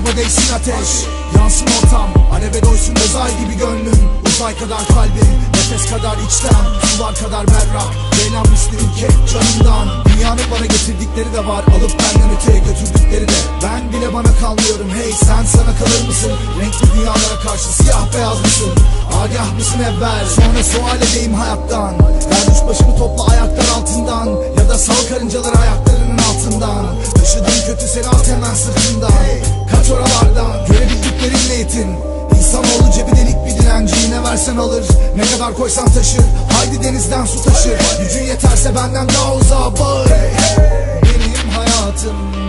Mızraba değsin ateş Yansın ortam. Aleve doysun uzay gibi gönlüm. Uzay kadar kalbi Nefes kadar içten. Sular kadar berrak Ceylan misli ülke canımdan. Dünyanın bana getirdikleri de var Alıp benden öteye götürdükleri de. Ben bile bana kalmıyorum Hey sen sana kalır mısın? Renkli dünyalara karşı siyah beyaz mısın? Agah mısın evvel? Sonra sual edeyim hayattan. Ver düş başını topla ayaklar altından Yetin İnsanoğlu cebi delik bir dilenciyi ne versen alır Ne kadar koysan taşır. Haydi denizden su taşır. Gücün yeterse benden daha uzağa bağır. Benim hayatım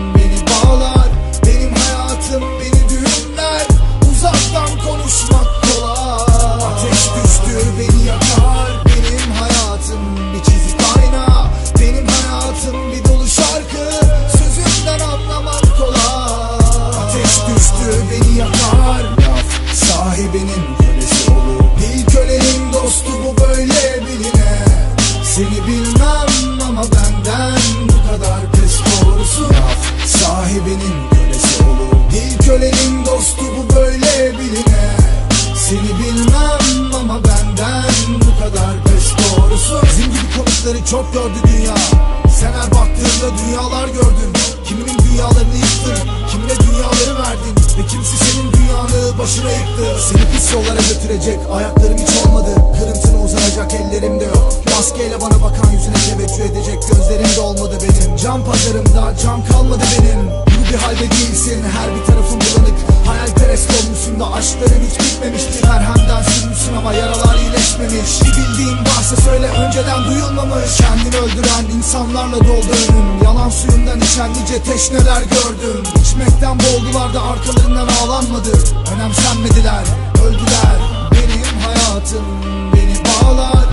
dostu bu böyle biline Seni bilmem ama benden bu kadar pes doğrusu. Sahibinin kölesi olur Değil kölenin dostu bu böyle biline Seni bilmem ama benden bu kadar pes doğrusu. Bizim gibi konukları çok gördü dünya. Sen her baktığında dünyalar gördün. Kiminin dünyalarını yıktın Kimine dünyaları verdin. Ve kimisi senin dünyanı başına yıktı. Seni pis yollara götürecek Ayaklarım hiç olmadı Cam pazarımda cam kalmadı benim. Bunu bir halde değilsin Her bir tarafın bulanık. Hayalperest olmuşsun da aşkların hiç bitmemiştir Merhemden sürmüşsün ama yaralar iyileşmemiş. Bir bildiğin varsa söyle önceden duyulmamış. Kendini öldüren insanlarla doldu önüm. Yalan suyundan içen nice teşneler gördüm. İçmekten boğuldular da arkalarından ağlanmadı. Önemsenmediler, öldüler. Benim hayatım beni bağlar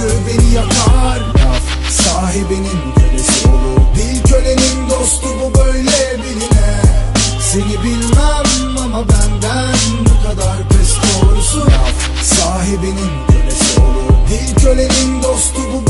Acısı beni yakar. Laf sahibinin kölesi olur. Dil kölenin dostu bu böyle biline Seni bilmem ama benden bu kadar pes doğrusu. Laf sahibinin kölesi olur. Dil kölenin dostu bu